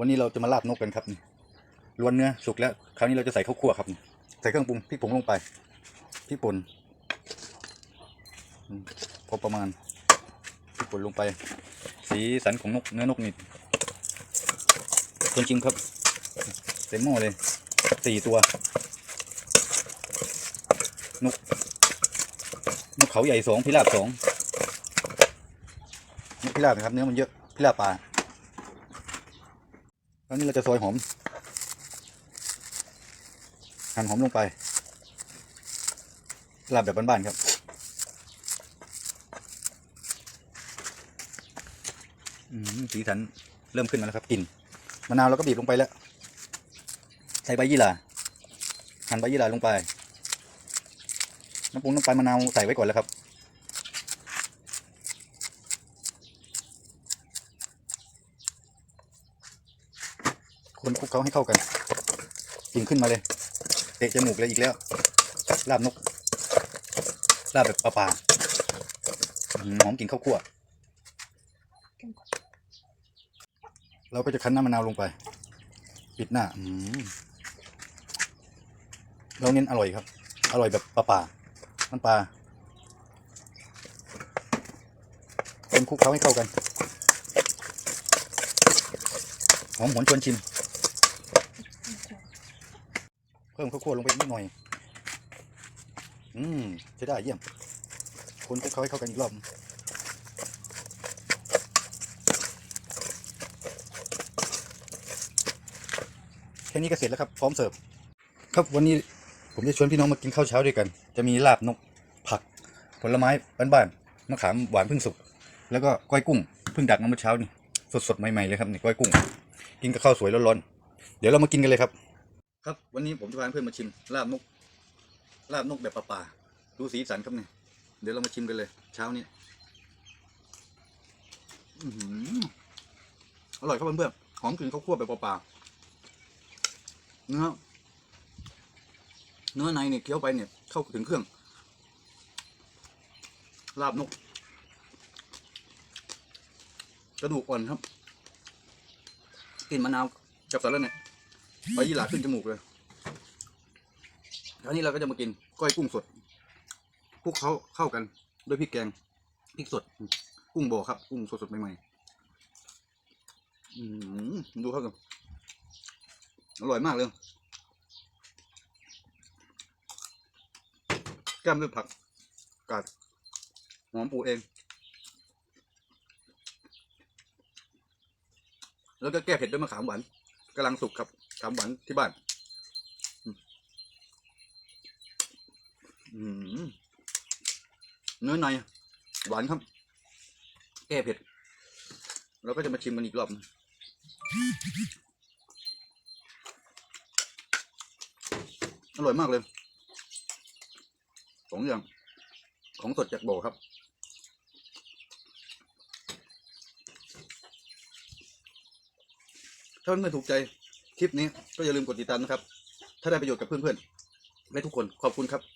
วันนี้เราจะมาลาบนกกันครับล้วนเนื้อสุกแล้ว คราวนี้เราจะใส่ข้าวคั่วครับใส่เครื่องปรุงพริกผงลงไปพริกป่นพอประมาณพริกป่นลงไป สีสันของนกเนื้อนกนี่คนชิมครับเต็มหม้อเลยสี่ตัวนกนกเขาใหญ่สองพิราบสองนกพิราบนะครับเนื้อมันเยอะพิราบป่า แล้วนี่เราจะซอยหอมหั่นหอมลงไปลาบแบบบ้านๆครับ สีสันเริ่มขึ้นมาแล้วครับกลิ่นมะนาวเราก็บีบลงไปแล้ว ใส่ใบยี่หร่าหั่นใบยี่หร่าลงไป น้ำปรุงน้ำปลามะนาวใส่ไว้ก่อนแล้วครับ คนคลุกเขาให้เข้ากันกินขึ้นมาเลย เตะจมูกเลยอีกแล้ว ลาบนก ลาบแบบป่าๆอืมหอมกลิ่นข้าวคั่ว เราก็จะคั้นน้ำมะนาวลงไป ปิดหน้าอืมเราเน้นอร่อยครับ อร่อยแบบป่าๆน้ำปลาคนคลุกเขาให้เข้ากัน หอมหวนชวนชิม เพิ่มข้าวคั่วลงไปนิดหน่อย อืมใช้ได้เยี่ยม คนคลุกเขาให้เข้ากันอีกรอบแค่นี้ก็เสร็จแล้วครับ พร้อมเสิร์ฟ ครับวันนี้ผมจะชวนพี่น้องมากินข้าวเช้าด้วยกัน จะมีลาบนกผัก ผลไม้บ้านๆมะขามหวานเพิ่งสุก แล้วก็ก้อยกุ้งเพิ่งดักมาเมื่อเช้านี่สดๆใหม่ๆเลยครับนี่ก้อยกุ้ง กินกับข้าวสวยร้อนๆเดี๋ยวเรามากินกันเลยครับ ครับวันนี้ผมจะพาเพื่อนมาชิมลาบนกลาบนกแบบป่าๆดูสีสันครับเนี่ยเดี๋ยวเรามาชิมกันเลย เช้านี้อือร่อยครับเพื่อนๆหอมกลิ่นข้าวคั่วแบบป่าๆเนื้อเนื้อในเนี่ยเคี้ยวไปเนี่ยเข้าถึงเครื่อง ลาบนก กระดูกอ่อนครับกลิ่นมะนาวกับสารเนี่ย ใบยี่หร่าขึ้นจมูกเลยแล้วนี้เราก็จะมากินก้อยกุ้งสดพวกเขาเข้ากันด้วยพริกแกงพริกสด กุ้งบ่อครับ กุ้งสดๆใหม่ๆอืมดูครับอร่อยมากเลยแก้มด้วยผักกาดหอมปูเอง แล้วก็แก้เผ็ดด้วยมะขามหวาน กำลังสุกครับขามหวานที่บ้านอืมอืมเนื้อในหวานครับ แก้เผ็ด เราก็จะมาชิมมันอีกรอบอร่อยมากเลย สองอย่าง ของสดจากบ่อครับ ถ้าเพื่อนๆถูกใจคลิปนี้ก็อย่าลืมกดติดตามนะครับ ถ้าได้ประโยชน์กับเพื่อนๆและทุกคนขอบคุณครับ